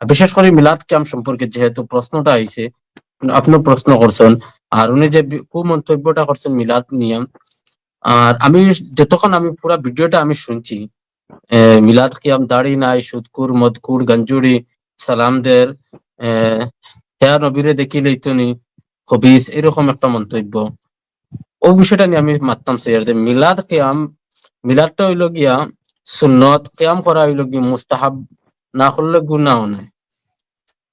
বিশেষ করে মিলাদ ক্যাম্প সম্পর্কে যেহেতু প্রশ্নটা আইছে আপনি প্রশ্ন করছেন আর উনি যে কুমন্তব্যটা করছেন মিলাদ নিয়ে আর আমি যতক্ষণ আমি পুরো ভিডিওটা আমি শুনছি মিলাদ কিয়াম দাড়ি নাই সুদকুর মদকুর গঞ্জুরি সালামদের হেয়া নবীরে দেখিলেই তুমি হবিস এরকম একটা মন্তব্য। ও বিষয়টা নিয়ে আমি মারতাম স্যার যে মিলাদ কিয়াম, মিলাদটা হইল গিয়া সুন্নত কিয়াম করা হইল গিয়া মুস্তাহাব, না করলে গুনাও নাই।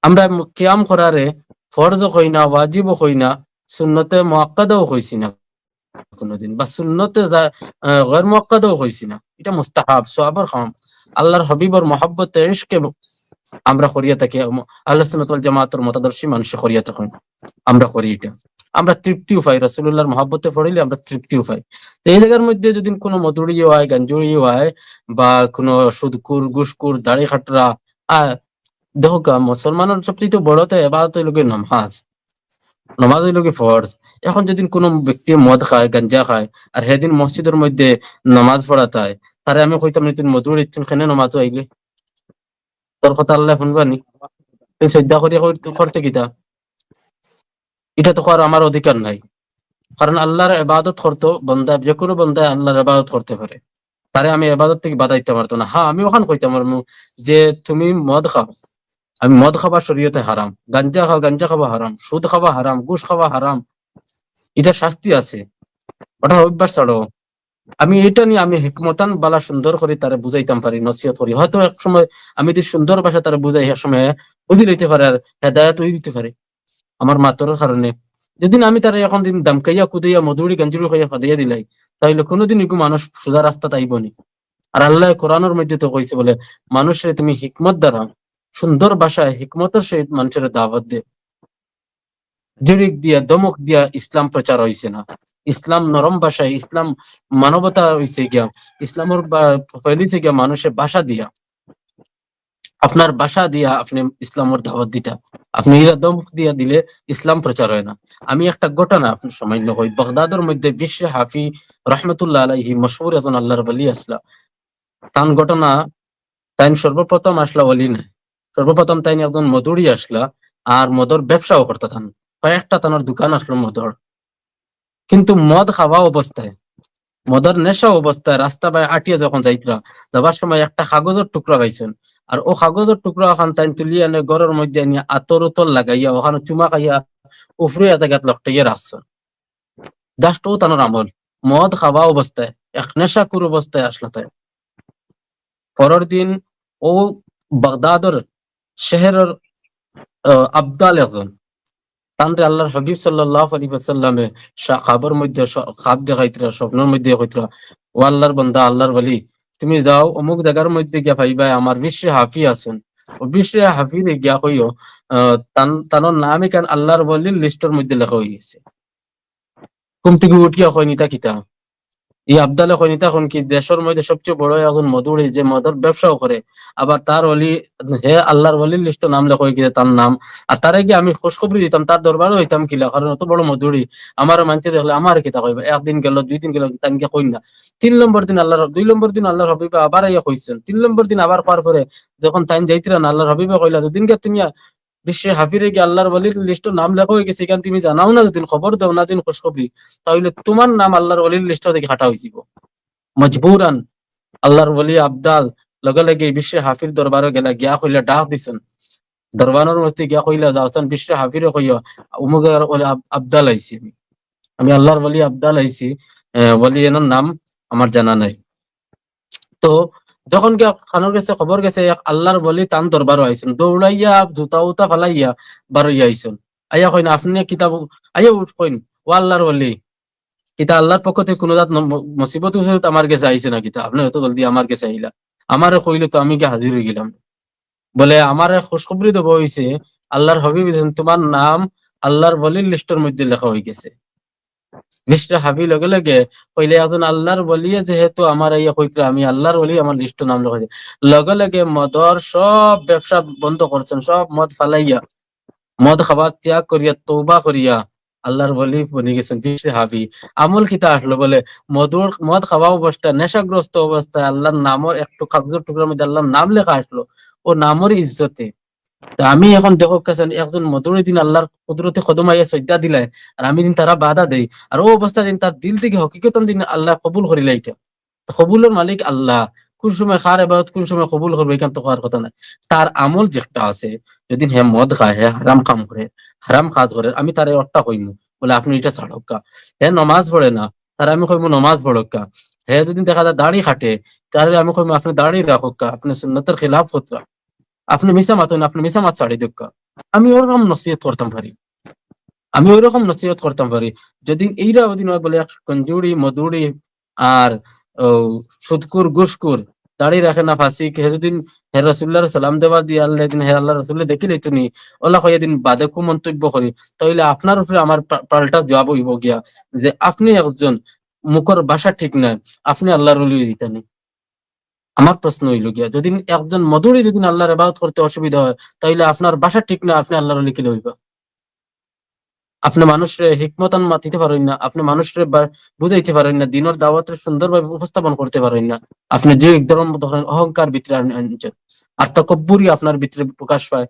আমরা কিয়াম করারে ফরজ হই না ওয়াজিব হই না সুন্নতে মোয়াক্কাদাও হইছি না কোনোদিন, বা সুন্নতে গের মোয়াক্কাদাও হইছি না। এটা মুস্তাহাব, সোয়াবর খাম। আল্লাহর হবিবর মহাব্বত আমরা করিয়া থাকি আল্লাহ সুন্নাতুল জামাতের মতাদর্শী মানুষ করিয়া থাকুন। আমরা করি এটা। আমরা তৃপ্তিও পাই রসুল্লাহর মহাব্বতে পড়িলে আমরা তৃপ্তিও পাই। তো এই জায়গার মধ্যে যদি কোনো মধুরি হয় গাঞ্জুরি হয়, বা কোনো সুদকুর গুসকুর দাড়ি খাটরা দেখো মুসলমানের সবচেয়ে বড় তো হইল নমাজ। নমাজ হইল ফরজ এখন যদি কোনো ব্যক্তি মদ খায়, গাঞ্জা খায় আর সেদিন মসজিদের মধ্যে নমাজ পড়া তাই তারে আমি কইতাম তুমি মধুর ইচ্ছেন খেনে নমাজ আইলে তোর কথা আল্লাহ শুনবানি তুই শ্রদ্ধা করিয়া করতে কিতা এটা তো করার আমার অধিকার নাই। কারণ আল্লাহর এবাদত করতো বন্দা যে কোনো বন্দায় আল্লাহর এবাদত করতে পারে তারে আমি এবাদত থেকে বাধাইতে পারতো না। হ্যাঁ আমি ওখান কইতাম যে তুমি মদ খাও। আমি মদ খাবা শরীয়তে হারাম, গাঞ্জা খাও, গাঞ্জা খাওয়া হারাম, সুদ খাওয়া হারাম গুস খাওয়া হারাম। এটা শাস্তি আছে। ওটা অভ্যাস ছাড়ো। আমি এটা নিয়ে আমি হিকমতান বালা সুন্দর করে তারা বুঝাইতাম পারি, নসিহত করি। হয়তো এক সময় আমি যদি সুন্দর ভাষা তারা বুঝাই, এক সময় বুঝি লইতে পারে আর হেদায়ত দিতে পারে। আমার মাতর কারণে। যেদিন আমি তারা এখন দিন দামকাইয়া, কুদাইয়া মধুরি গঞ্জুরি হইয়া ফাদিয়া দিলাই তাইলে কোনোদিন মানুষ সোজা রাস্তা তাইবনি আর আল্লাহ কোরআনের মধ্যে তো কইছে বলে, মানুষের তুমি হিকমত দ্বারা সুন্দর ভাষায়, হিকমতের সহিত মানুষের দাওয়াত দে জিরিক দিয়া, দমক দিয়া ইসলাম প্রচার হয়েছে না। ইসলাম নরম ভাষায়, ইসলাম মানবতা হয়েছে গিয়া, ইসলামের ফেলিছে গিয়া মানুষের ভাষা দিয়া। আপনার বাসা দিয়া আপনি ইসলামের দাওয়াত দিতা। আপনি ইরাদম দিয়া দিলে ইসলাম প্রচার হয় না। আমি একটা ঘটনা আপনার সামান্য হই বগদাদের মধ্যে বিশ্ব হাফি রহমতুল্লাহ আলাইহি মশহুর একজন আল্লাহর বলি আসলা। তান ঘটনা তাই সর্বপ্রথম আসলা বলি না সর্বপ্রথম তাই একজন মধুরই আসলা আর মদর ব্যবসাও করতেন কয়েকটা তানোর দোকান আসলো মদর। কিন্তু মদ খাওয়া অবস্থায়, মদর নেশা অবস্থায় রাস্তা বাই আটিয়া যখন যাইতরা যাবার সময় একটা কাগজের টুকরা পাইছেন। আর ও কাগজের টুকরা ওখান তাই তুলি এনে ঘরের মধ্যে নিয়ে আতর উতর লাগাইয়া, ওখানে চুমা খাইয়া উফরে এতে গাত লকটাইয়া রাখছেন। জাস্ট ও তানোর আমল। মদ খাওয়া অবস্থায়, এক নেশা নেশাকুর অবস্থায় আসলো তাই। পরের দিন ও বাগদাদর শেহরের আবদাল একজন তানরে আল্লাহর হাবিব সাল্লাহ আলী সাল্লামে খাবার মধ্যে খাপ দেখাইতরা স্বপ্নের মধ্যে কইতরা ও আল্লাহর বন্দা, আল্লাহর বলি তুমি যাও, অমুক জায়গার মধ্যে গিয়া ভাইবা আমার বিশ্বে হাফি আছেন। ও বিশ্বে হাফি গিয়া কইও তান, তানোর নাম এখান আল্লাহর বলির লিস্টের মধ্যে লেখা হয়ে গেছে কুম থেকে উঠিয়া কই নিতা কিতা? এই আবদালে খনিতা খন কি দেশের মধ্যে সবচেয়ে বড় এখন মধুরি যে মদর ব্যবসাও করে। আবার তার অলি, হে আল্লাহর অলির লিস্ট নাম লেখা গিয়ে তার নাম। আর তারে গিয়ে আমি খোঁজখবরি দিতাম, তার দরবারও হইতাম কিলা, কারণ অত বড় মধুরি আমার মানতে দেখলে আমার কিতা কইবা, একদিন গেল, দুই দিন গেল, তানকে কই না। তিন নম্বর দিন আল্লাহর দুই নম্বর দিন আল্লাহর হবিবে আবার ইয়া কইছেন। তিন নম্বর দিন আবার পার পরে যখন তাইন যাইতিরা আল্লাহর হবিবে কইলা দুদিন গে তুমি বিশ্বে হাফিরে গিয়ে আল্লাহর বলির লিস্ট নাম লেখা হয়ে গেছে, এখান তুমি জানাও না যদি খবর, দাও না দিন খোঁজখবরি তাহলে তোমার নাম আল্লাহর বলির লিস্ট থেকে হাঁটা হয়েছিল মজবুরান, আল্লাহর বলি আবদাল, লগে লগে বিশ্বে হাফির দরবারে গেলা, গিয়া কইলা, ডাক দিছেন। দরবারের মধ্যে গিয়া কইলা যাওছেন বিশ্বে হাফিরে কইয়া উমুগের আবদাল আইছি। আমি আমি আল্লাহর বলি আবদাল আইছি বলি এনার নাম আমার জানা নাই। তো যখন গিয়া খানোর গেছে খবর গেছে আল্লাহর বলি তান দরবারও আইছেন দৌড়াইয়া জুতা উতা ফালাইয়া বারইয়া আইছেন আইয়া কইন, আপনি কিতাব আইয়া কইন, ও আল্লাহর বলি। কিতা আল্লাহর পক্ষ থেকে কোনো দাঁত মুসিবত আমার কাছে আইছে না কিতা? আপনি এত জলদি আমার কাছে আইলা আমার কইলে তো আমি গিয়ে হাজির হয়ে গেলাম? বলে আমার খুশখবরি দেবো হয়েছে আল্লাহর হবিব তোমার নাম আল্লাহর বলির লিস্টের মধ্যে লেখা হয়ে গেছে। লিস্টে হাবি লগে লগে কইলে একজন আল্লাহর বলিয়ে যেহেতু আমার ইয়া কইতরা আমি আল্লাহর বলি আমার লিস্ট নাম লেখা লগে লগে মদর সব ব্যবসা বন্ধ করছেন সব মদ ফালাইয়া, মদ খাবার ত্যাগ করিয়া তৌবা করিয়া আল্লাহর বলি বনি গেছেন বিশ্বে হাবি আমল কিতা আসলো বলে মধুর মদ খাওয়া অবস্থা নেশাগ্রস্ত অবস্থায় আল্লাহর নামর একটু কাগজের টুকরার মধ্যে আল্লাহর নাম লেখা আসলো। ও নামর ইজ্জতে। আমি এখন দেখো কাছে একজন মধুরে দিন আল্লাহর কুদরতে কদমাইয়া সজ্জা দিলাই আর আমি দিন তারা বাধা দেই। আর ও অবস্থা দিন তার দিল থেকে হকিকতন দিন আল্লাহ কবুল করিলা এটা কবুলের মালিক আল্লাহ। কোন সময় খার এবাদত কোন সময় কবুল করবে এখান তো হওয়ার কথা নাই। তার আমল যেটা আছে যদি হে মদ খায়, হে হারাম কাম করে হারাম কাজ করে আমি তারে অট্টা কইমু বলে আপনি এটা ছাড়ক্কা হে নমাজ পড়ে না তার আমি কইমু নমাজ পড়ক্কা হে যদি দেখা যায় দাড়ি খাটে তাহলে আমি কইমু আপনি দাড়ি রাখক্কা আপনি সুন্নতের খিলাফ হতরা আপনি মিশা মাতুন, আপনি মিশা মাত ছাড়ি দক্কা। আমি ওরকম নসিহত করতাম পারি আমি ওইরকম নসিহত করতাম পারি যদি এইরা ওদিন বলে কঞ্জুরি মধুরি আর সুদকুর গুসকুর, দাড়ি রাখে না, ফাঁসি। হেদিন হে রসুল্লাহ সালাম দেওয়া দিয়ে, আল্লাহ দিন হে আল্লাহ রসুল্লাহ দেখিলে তুমি, ওলা হয়ে দিন বাদে কু মন্তব্য করি, তাইলে আপনার উপরে আমার পাল্টা জবাব হইব গিয়া, যে আপনি একজন মুখর ভাষা ঠিক নাই, আপনি আল্লাহর অলি জিতানি আমার প্রশ্ন হইল গিয়া, যদি একজন মধুরী যদি আল্লাহর ইবাদত করতে অসুবিধা হয়, তাইলে আপনার বাসা ঠিক না, আপনি আল্লাহর অলি কিলে হইবা আপনি মানুষের হিকমতান মাতিতে পারেন না, আপনি মানুষের বুঝাইতে পারেন না, দিনের দাওয়াতের সুন্দরভাবে উপস্থাপন করতে পারেন না। আপনি যে ধরুন ধরেন, অহংকার ভিতরে আন- আনছেন। আর তকব্বুরি আপনার ভিতরে প্রকাশ পায়।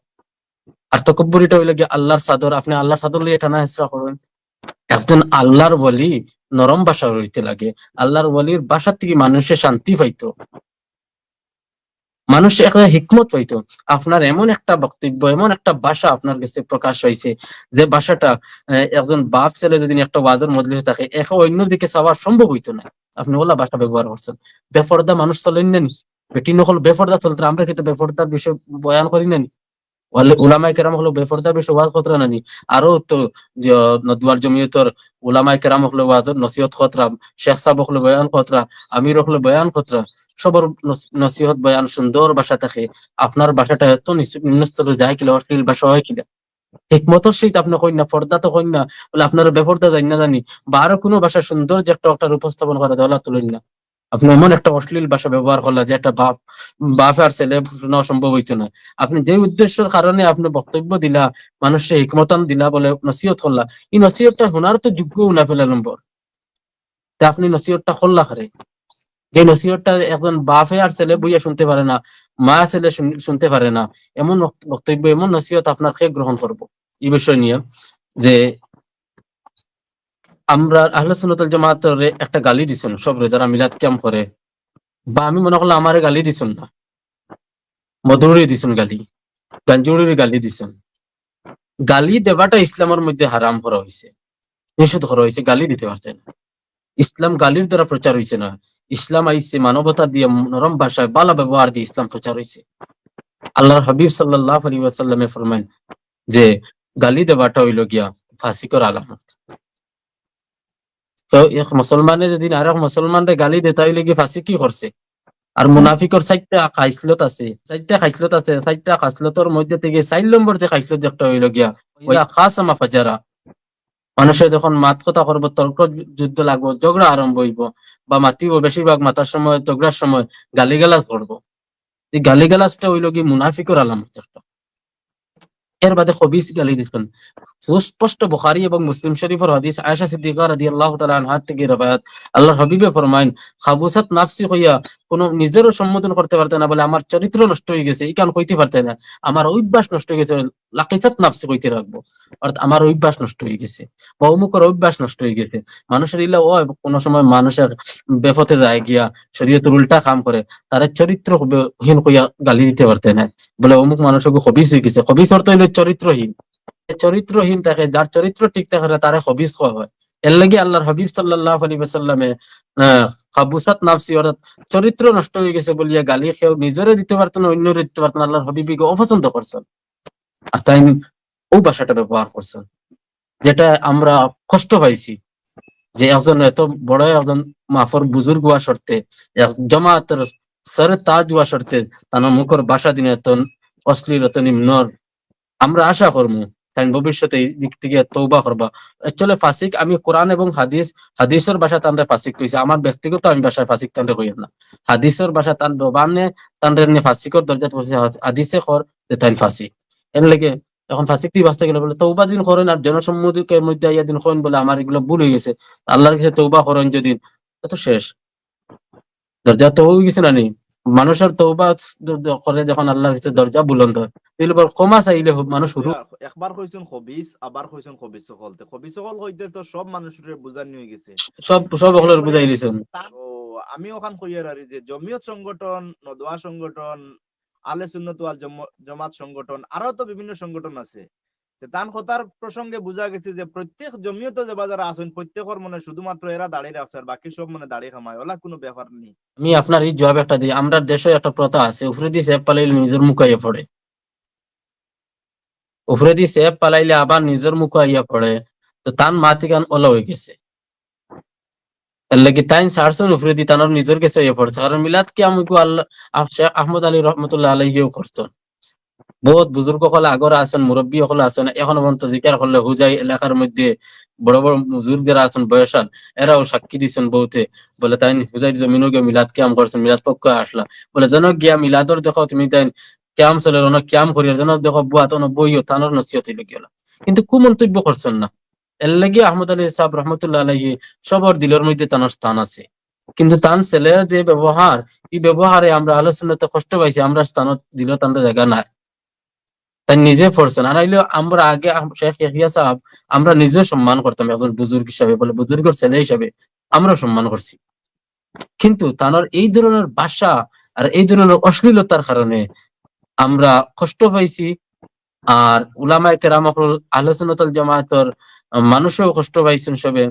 আর তকব্বুরিটা হইলে গিয়ে আল্লাহর সাদর, আপনি আল্লাহর সাদর লিয়ে টানা হেসরা করেন। একজন আল্লাহর বলি নরম ভাষা রইতে লাগে। আল্লাহর বলির ভাষা থেকে মানুষের শান্তি পাইতো। মানুষ একটা হিকমত পাইতো আপনার এমন একটা বক্তব্য, এমন একটা ভাষা আপনার কাছে প্রকাশ হয়েছে যে ভাষাটা একজন বাপ ছেলে যদি একটা ওয়াজের মজলিসে থাকে, একে অন্য দিকে চাওয়া সম্ভব হইতো না। আপনি ওলা ভাষা ব্যবহার করছেন। বেফর্দা মানুষ চলেন না বেটি নকল বেফর্দা চলতে, আমরা কিন্তু বেফর্দার বিষয় বয়ান করি না ওয়ালে- কেরাম হলো বেফর্দার বিষয় ওয়াজ খতরা নানি? আরও তো, যে নদওয়ার জমিয়তর উলামায়ে কেরাম হলো ওয়াজ নসিহত খতরা শেখ সাহেব হলো বয়ান খতরা আমির হলো বয়ান খতরা সবর নস- নসিহত বয়ান সুন্দর ভাষা থাকে। আপনার ভাষাটা এত নিচ- নিম্ন যায় কিনা অশ্লীল ভাষা হয় কিনা হিকমতর সহিত আপনি কইন না, পর্দা তো না, বলে আপনার বেপর্দা যাই না জানি, বা আরও কোনো ভাষা সুন্দর যে একটা একটা উপস্থাপন করা দেওয়া তুলেন না। আপনি এমন একটা অশ্লীল ভাষা ব্যবহার করলেন যে একটা বাপ বাপ আর ছেলে শোনা সম্ভব হইতো না। আপনি যে উদ্দেশ্যের কারণে আপনি বক্তব্য দিলা মানুষের হিকমতান দিলা বলে নসিহত করলা, এই নসিহতটা শোনার তো যোগ্য না ফেলে নম্বর। তা আপনি নসিহতটা করলা খারে যে নসিহতটা একজন বাপে আর ছেলে বইয়া শুনতে পারে না, মা ছেলে শুনতে পারে না, এমন বক্তব্য, এমন নসিহত আপনার কে গ্রহণ করব। এই বিষয় নিয়ে যে আমরা আহলে সুন্নাতুল জামাতের একটা গালি দিছেন, সব যারা মিলাদ ক্যাম্প করে। বা আমি মনে করলাম আমারে গালি দিছেন না। মধুরি দিছেন গালি, গাঞ্জুরির গালি দিছেন। গালি দেওয়াটা ইসলামের মধ্যে হারাম করা হয়েছে নিষেধ করা হয়েছে গালি দিতে পারতেন না। ইসলাম গালির দ্বারা প্রচার হয়েছে না। ইসলাম আইছে মানবতা দিয়ে নরম ভাষায় বালা ব্যবহার দিয়ে ইসলাম প্রচার হয়েছে আল্লাহর হাবিব সাল্লাহ আলী ওয়াসাল্লামে ফরমান যে, গালি দেওয়াটা হইল গিয়া ফাসিকর আলামত। তো এক মুসলমানে যদি আর এক মুসলমানরে গালি দে তাইলে কি ফাঁসি কি করছে? আর মুনাফিকর চারটা খাইসলত আছে, চারটা খাইসলত আছে, চারটা খাইসলতর মধ্যে থেকে চার নম্বর যে খাইসলত একটা হইল গিয়া, ওইটা খাস আমা ফাজারা। মানুষে যখন মাত কথা করব, তর্ক যুদ্ধ লাগবো, ঝগড়া আরম্ভ হইব বা মাতিব, বেশিরভাগ মাতার সময়, ঝগড়ার সময় গালিগালাজ করব এই গালিগালাজটা হইল কি মুনাফিকর আলামত। এর বাদে খবিস গালি দিচ্ছেন সুস্পষ্ট বুখারী এবং মুসলিম শরীফের হাদিস আয়েশা সিদ্দিকা রাদিয়াল্লাহু তাআলা আনহা থেকে রবায়াত। আল্লাহর হাবিবে ফরমাইন, খাবুসাত নাফসি হইয়া কোন নিজেরও সম্বোধন করতে পারতে না বলে আমার চরিত্র নষ্ট হয়ে গেছে, এই কারণ কইতে পারতে না। আমার অভ্যাস নষ্ট হয়ে গেছে, লাকিসাত নাফসি কইতে রাখব। অর্থাৎ আমার অভ্যাস নষ্ট হয়ে গেছে, বা অমুকের অভ্যাস নষ্ট হয়ে গেছে। মানুষের ইলা ও কোন সময় মানুষের বেপথে যায় গিয়া শরীয়তের উল্টা কাম করে, তার চরিত্র হীন কইয়া গালি দিতে পারতে না। বলে অমুক মানুষকে হবিস হয়ে গেছে। হবিস অর্থ হইল চরিত্রহীন। চরিত্রহীন থাকে, যার চরিত্র ঠিক থাকে না, তারে হবিস খাওয়া হয়। এর লাগি আল্লাহর হাবিব সাল্লাল্লাহু আলাইহি ওয়াসাল্লামে কাবুসাত নাফসি, অর্থাৎ চরিত্র নষ্ট হয়ে গেছে বলিয়া গালি খেয়েও নিজরে দিতে পারতো না, অন্যরে দিতে পারতো না, আল্লাহর হাবিবিকে অপছন্দ করছেন। আর তাই ও ভাষাটা ব্যবহার করছেন, যেটা আমরা কষ্ট পাইছি যে একজন এত বড় একজন মাফর বুজুর্গ হওয়া এক জমাতের সরে তাজ হওয়া শর্তে তার মুখর ভাষা দিনে এত অশ্লীল, এত নিম্ন। আমরা আশা করব তাই ভবিষ্যতে দিক থেকে তৌবা করবা। অ্যাকচুয়ালি ফাসিক, আমি কোরআন এবং হাদিস, হাদিসের ভাষা তান্ডে ফাসিক কইছে। আমার ব্যক্তিগত আমি ভাষায় ফাসিক তান্ডে কই না। হাদিসের ভাষা তান দবানে তান্ডে নিয়ে ফাসিকর দরজা পড়ছে হাদিসে কর যে তাই ফাসিক। এর লাগে এখন ফাসিক দিয়ে বাঁচতে গেলে বলে তৌবা দিন করেন আর জনসম্মুখের মধ্যে আইয়া দিন করেন বলে আমার এগুলো ভুল হয়ে গেছে। আল্লাহর কাছে তৌবা করেন যদি তো শেষ। দরজা তো হয়ে গেছে না নি মানুষের তৌবা করে যখন আল্লাহর কাছে দরজা বুলন্দ হয়। তাহলে পর ক্ষমা চাইলে মানুষ একবার কইছেন খবিস আবার কইছেন খবিস সকলতে খবিস সকল হইতে তো সব মানুষের বুঝানি হয়ে গেছে। সব সব হলের বুঝাই দিছেন। তো আমি ওখান কইয়ার আর যে জমিয়ত সংগঠন নদওয়া সংগঠন আলে সুন্নত ওয়াল জম- জামাত সংগঠন আরও তো বিভিন্ন সংগঠন আছে। তান কথার প্রসঙ্গে বোঝা গেছে যে প্রত্যেক জমিয়ত যে যারা আছেন, প্রত্যেকের মানে শুধুমাত্র এরা দাঁড়িয়ে রাখছে আর বাকি সব মানে দাঁড়িয়ে খামায়। ওলা কোনো ব্যাপার নেই। আমি আপনার এই জবাব একটা দিই, আমরা দেশে একটা প্রথা আছে উফরে দিয়ে সেপ পালাইলে নিজের মুখ আইয়া পড়ে। উফরে দিয়ে সেপ পালাইলে আবার নিজের মুখ আইয়া পড়ে। তো তান মাতি গান ওলা হয়ে গেছে। লাগি তাইন সারছেন উফরে দিয়ে তানোর নিজের কাছে আইয়া পড়ছে। কারণ মিলাদ কি আমি আল্লাহ শেখ আহমদ আলী রহমতুল্লাহ আলহিও করছেন। বহুত বুজুর্গ হলে আগরে আছেন মুরব্বী হলে আছেন, এখন পর্যন্ত জিকার করলে হুজাই এলাকার মধ্যে বড় বড় বুজুর্গ যারা আছেন, বয়সান এরাও সাক্ষী দিচ্ছেন বহুতে। বলে তাই হুজাইর জমিনও গিয়ে মিলাদ ক্যাম করছেন মিলাদ পক্ষ আসলা। বলে যেন গিয়া মিলাদর দেখো তুমি তাই ক্যাম চলে অনেক ক্যাম করিয়া যেন দেখো বুয়া তো বইও তানোর নসিহত কিন্তু কু মন্তব্য করছেন না? এর লাগি আহমদ আলী সাহেব রহমতুল্লাহ আলহী সবর দিলের মধ্যে তানোর স্থান আছে। কিন্তু তান ছেলের যে ব্যবহার এই ব্যবহারে আমরা আলোচনাতে কষ্ট পাইছি, আমরা স্থানত দিল তান্তে জায়গা নাই। তাই নিজে পড়ছেন। আর আইলেও আমরা আগে শেখ ইয়াহিয়া সাহেব আমরা নিজে সম্মান করতাম একজন বুজুর্গ হিসাবে বলে বুজুর্গের ছেলে হিসাবে আমরা সম্মান করছি। কিন্তু তানোর এই ধরনের ভাষা আর এই ধরনের অশ্লীলতার কারণে আমরা কষ্ট পাইছি আর উলামায়ে কেরাম আলোচনাতল জামায়াতর মানুষও কষ্ট পাইছেন সবে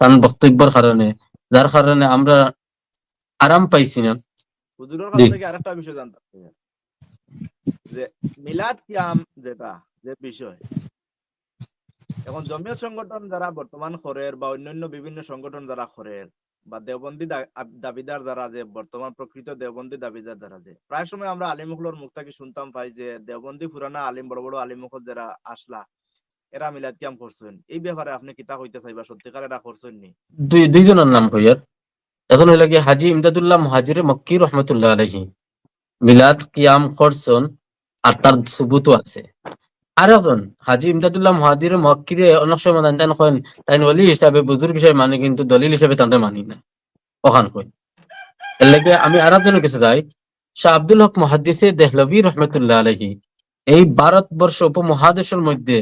তার বক্তব্যের কারণে যার কারণে আমরা আরাম পাইছি না। আরেকটা বিষয় জানতে চাই। যে মিলাদ কিয়াম যেটা, যে বিষয়। এখন জমিয়ত সংগঠন যারা বর্তমান করের বা অন্যান্য বিভিন্ন সংগঠন যারা করের বা দেওবন্দি দাবিদার যারা যে বর্তমান প্রকৃত দেওবন্দি দাবিদার যারা যে প্রায় সময় আমরা আলিমুখলোর মুখ থেকে শুনতাম পাই যে, দেওবন্দি পুরানা আলিম, বড় বড় আলিমুখল যারা আসলা, এরা মিলাদ কিয়াম করছেন। এই ব্যাপারে আপনি কিতা হইতে চাইবা? সত্যিকার এরা করছেন নি? দুই দুইজনের নাম কইয়ার এখন হইল কি হাজি ইমদাদুল্লাহ মুহাজির মক্কি রহমতুল্লাহ আলহি মিলাদ কিয়াম করছন আর তার সুবুতও আছে। আর একজন হাজি ইমদাদুল্লাহ মুহাজির মক্কিরে অনেক সময় তান তান কইন, তাই ওলি হিসাবে বুজুর্গ হিসাবে মানে কিন্তু দলিল হিসাবে তাদের মানি না। ওখান কই এর লাগে আমি আর একজনের কাছে যাই, শাহ আব্দুল হক মুহাদ্দিসে দেহলভি রহমতুল্লাহ আলহি এই ভারতবর্ষ উপমহাদেশের মধ্যে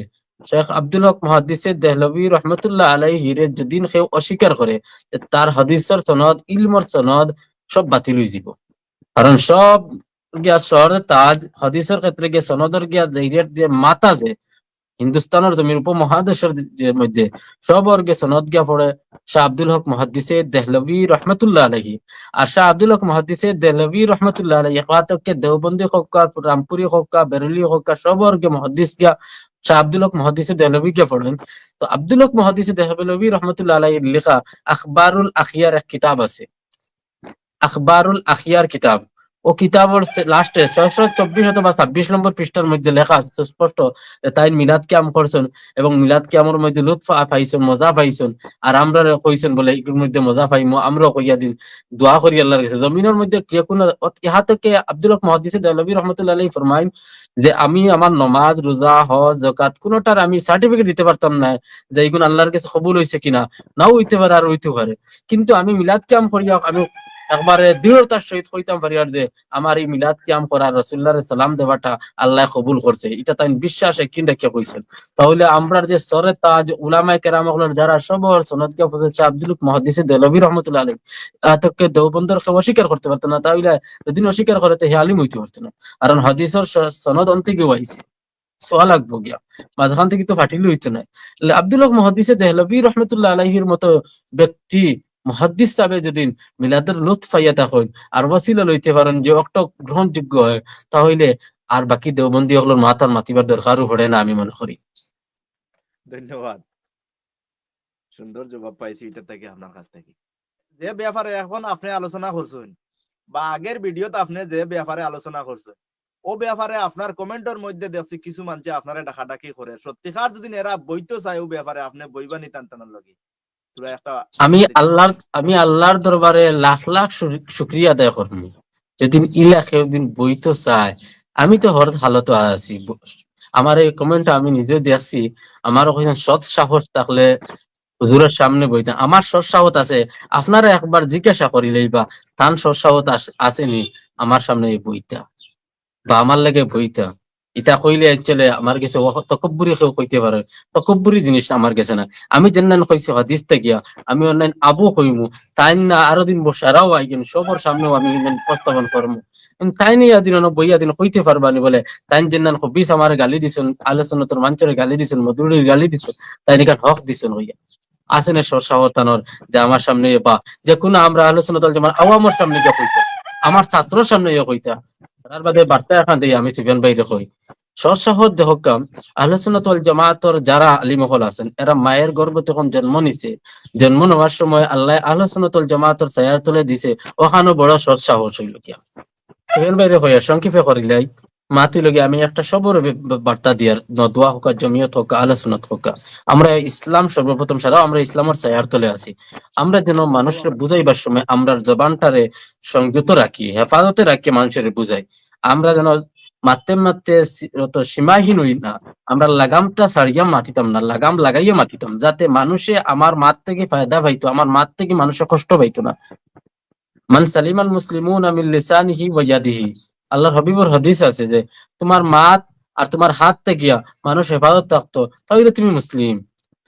শেখ আব্দুল হক মুহাদ্দিসে দেহলভি রহমতুল্লাহ আলাইহিরে যদিন কেউ অস্বীকার করে তার হাদিসের সনদ, ইলমর সনদ সব বাতিল হয়ে যাব। কারণ সব গিয়া শহরে তাজ হাদিসের ক্ষেত্রে গিয়ে সনদের গিয়া জাইরিয়ার যে মাতা যে হিন্দুস্তানের জমির উপমহাদেশের যে মধ্যে সবর গে সনদ গিয়া পড়ে শাহ আব্দুল হক মুহাদ্দিসে দেহলভি রহমতুল্লাহ আলাইহি। আর শাহ আব্দুল হক মুহাদ্দিসে দেহলভি রহমতুল্লাহ আলাইহি কাতকে দেওবন্দি হক্কা রামপুরি হক্কা বেরলি হক্কা সবর গে মুহাদ্দিস গিয়া শাহ আব্দুল হক মুহাদ্দিসে দেহলভি গিয়া পড়েন তো আব্দুল হক মুহাদ্দিসে দেহলভি রহমতুল্লাহ আলাইহির লেখা আখবারুল আখিয়ার এক কিতাব আছে। আখবারুল আখিয়ার কিতাব ও কিতাবের লাস্টে ছয়শো চব্বিশ অথবা ছাব্বিশ নম্বর পৃষ্ঠার মধ্যে লেখা আছে স্পষ্ট তাই মিলাদ কিয়াম করছেন এবং মিলাদ কিয়ামের মধ্যে লুৎফ পাইছেন মজা পাইছেন আর আমরা কইছেন বলে এগুলোর মধ্যে মজা পাইমো আমরাও কইয়া দিন দোয়া করি আল্লাহর কাছে। জমিনের মধ্যে যে কোনো ইহা থেকে আব্দুল মহাদিসে দলবী রহমতুল্লাহ ফরমাইন যে আমি আমার নমাজ রোজা হজ, জাকাত কোনোটার আমি সার্টিফিকেট দিতে পারতাম না যে এইগুলো আল্লাহর কাছে কবুল হইছে কিনা। নাও হইতে পারে আর হইতে পারে। কিন্তু আমি মিলাদ কিয়াম করিয়া আমি একবারে দৃঢ়তার সহিত কইতাম পারি আর যে আমার এই মিলাদ কিয়াম করা রসুল্লাহ সালাম দেওয়াটা আল্লাহ কবুল করছে। এটা তাই বিশ্বাসে কিন রেখে কইছেন। তাহলে আমরা যে সরে তাজ উলামায়ে কেরাম যারা সবর সনদ কে বুঝেছে, আব্দুল মহাদিসে দেলবি রহমতুল্লাহ আলাইহি তাকে দেওবন্দর কে অস্বীকার করতে পারতো না, তাহলে যদি অস্বীকার করে তো হে আলিম হইতে পারতো না। কারণ হাদিসের সনদ অন্তে গিয়ে আইছে। সোয়া লাগবো গিয়া। মাঝখান থেকে তো ফাটিলে হইতো না। আব্দুল মহাদিসে দেহলবি রহমতুল্লাহ আলাইহির মতো ব্যক্তি মহাদ্দিস সাহেব যদি মিলাদের লুৎফ পাইয়া থাকেন, আর ওয়াসিলা লইতে পারেন যে অক্ট গ্রহণযোগ্য হয়, তাহলে আর বাকি দেওবন্দি হলোর মাথার মাতিবার দরকারও পড়ে না আমি মনে করি। ধন্যবাদ। সুন্দর জবাব পাইছি এটা থেকে, আপনার কাছ থেকে। যে ব্যাপারে এখন আপনি আলোচনা করছেন, বা আগের ভিডিওতে আপনি যে ব্যাপারে আলোচনা করছেন, ও ব্যাপারে আপনার কমেন্টের মধ্যে দেখছি কিছু মানুষে আপনারা ডাকাডাকি করে। সত্যিকার যদি এরা বইতে চায় ও ব্যাপারে আপনি বইবা নিতান টানার লগে। আমি আল্লাহর আমি আল্লাহর দরবারে লাখ লাখ শুক- শুক্রিয়া আদায় করব। যেদিন ইলাকে দিন বইতো চায়। আমি তো হর হালত আছি। আমার এই কমেন্ট আমি নিজে দেখছি। আমার ওখানে সৎ সাহস থাকলে হুজুরের সামনে বইতে আমার সৎসাহত আছে। আপনারা একবার জিজ্ঞাসা করিলেই বা তান সৎসাহত আস- আসেনি আমার সামনে এই বইটা বা আমার লাগে বইটা। ইটা কইলে চলে আমার কাছে তকব্বুরি কেউ কইতে পারে তকব্বুরি জিনিস আমার কাছে না। আমি যেন কইছি হাদিস গিয়া, আমি অনলাইন আবু কইমু। তাই না আরও দিন বসারাও আইগেন সবার সামনেও আমি উপস্থাপন করমু তাই নিয়ে দিন বইয়া দিন কইতে পারবানি বলে তাই যেন বিশ আমার গালি দিছেন আলোচনা তোর গালি দিছেন মধুরির গালি দিছেন তাই নিকার হক দিছেন হইয়া। আসেনে সর সাহতানোর যে আমার সামনে বা, যে কোনো আমরা আলোচনা দল যেমন আওয়ামর সামনে গিয়ে কইতা আমার ছাত্র সামনে ইয়ে কইতা। তার বাদে বার্তা এখান দিয়ে আমি সিভেন বাইরে কই। সৎসাহত দেহকাম আলোচনাতল জামাতর যারা আলিমহল আছেন, এরা মায়ের গর্ব তখন জন্ম নিছে। জন্ম নেওয়ার সময় আল্লাহ আলোচনাতল জামাতর ছায়ার তুলে দিছে। ওখানো বড় সৎসাহস হইল কিয়া সিবেন বাইরে হইয়া সংক্ষেপে করিলাই। মাতি লগে আমি একটা সবর বার্তা দিয়ার। নদুয়া হোকা জমিয়ত হোকা আলোচনাত হোকা। আমরা ইসলাম সর্বপ্রথম সারা আমরা ইসলামের ছায়ার তলে আছি। আমরা যেন মানুষের বুঝাইবার সময় আমরা জবানটারে সংযত রাখি, হেফাজতে রাখি মানুষের বুঝাই। আমরা যেন মারতে সি- সীমাহীন হই না, আমরা লাগামটা ছাড়িয়া মাতিতাম না, লাগাম লাগাইয়া মাতিতাম, যাতে মানুষে আমার মাত থেকে ফায়দা পাইতো, আমার মাত থেকে মানুষে কষ্ট পাইতো না। মান সালিমান মুসলিমুন আমিল লিসানিহি ওয়া ইয়াদিহি। আল্লাহর হাবিবর হাদিস আছে যে, তোমার মাত আর তোমার হাত থেকে মানুষ হেফাজত থাকতো, তাহলে তুমি মুসলিম।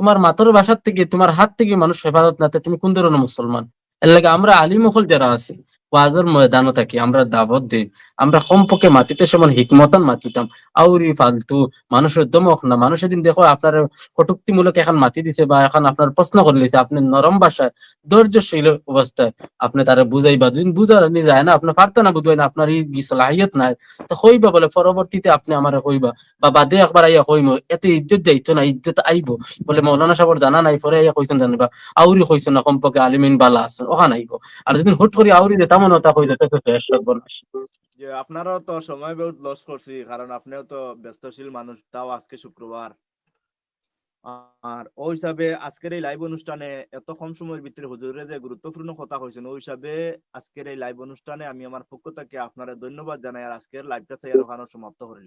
তোমার মাতর ভাষার থেকে, তোমার হাত থেকে মানুষ হেফাজত না তুমি কোন ধরনের মুসলমান? এর লাগে আমরা আলিমহল যারা আছি ওয়াজের ময়দানও থাকি, আমরা দাবত দিই। আমরা কমপক্ষে মাটিতে সমান হিকমতান মাতিতাম। আউরি ফালতু, মানুষের দমক না। মানুষের দিন দেখো আপনার কটুক্তিমূলক এখন মাতি দিছে বা এখন আপনার প্রশ্ন করে লিছে, আপনি নরম ভাষায় ধৈর্যশীল অবস্থায় আপনি তারা বুঝাইবা। যদি বুঝানি যায় না, আপনি পারতে না বুঝবাই না, আপনার এই সলাহিয়ত নাই। তো কইবা বলে, পরবর্তীতে আপনি আমার কইবা, বা বাদে একবার আইয়া কইম, এতে ইজ্জত যাইতো না, ইজ্জত আইব। বলে মৌলানা সাহেবের জানা নাই, পরে আইয়া কইছেন জানিবা, আউরি কইছেন না, কমপক্ষে আলিমিন বালা আছেন, ওখান আইব। আর যদি হুট করে আউরি যে তেমন ওটা কইলে তো যে তো সময় বহুত লস করছি, কারণ আপনিও তো ব্যস্তশীল মানুষ, তাও আজকে শুক্রবার। আর হিসাবে আজকের এই লাইভ অনুষ্ঠানে এত কম সময়ের ভিতরে হুজুরের যে গুরুত্বপূর্ণ কথা কইছেন, ওই হিসাবে আজকের এই লাইভ অনুষ্ঠানে আমি আমার পক্ষ থেকে আপনারা ধন্যবাদ জানাই, আর আজকের লাইভটা চাই ওখানে সমাপ্ত করে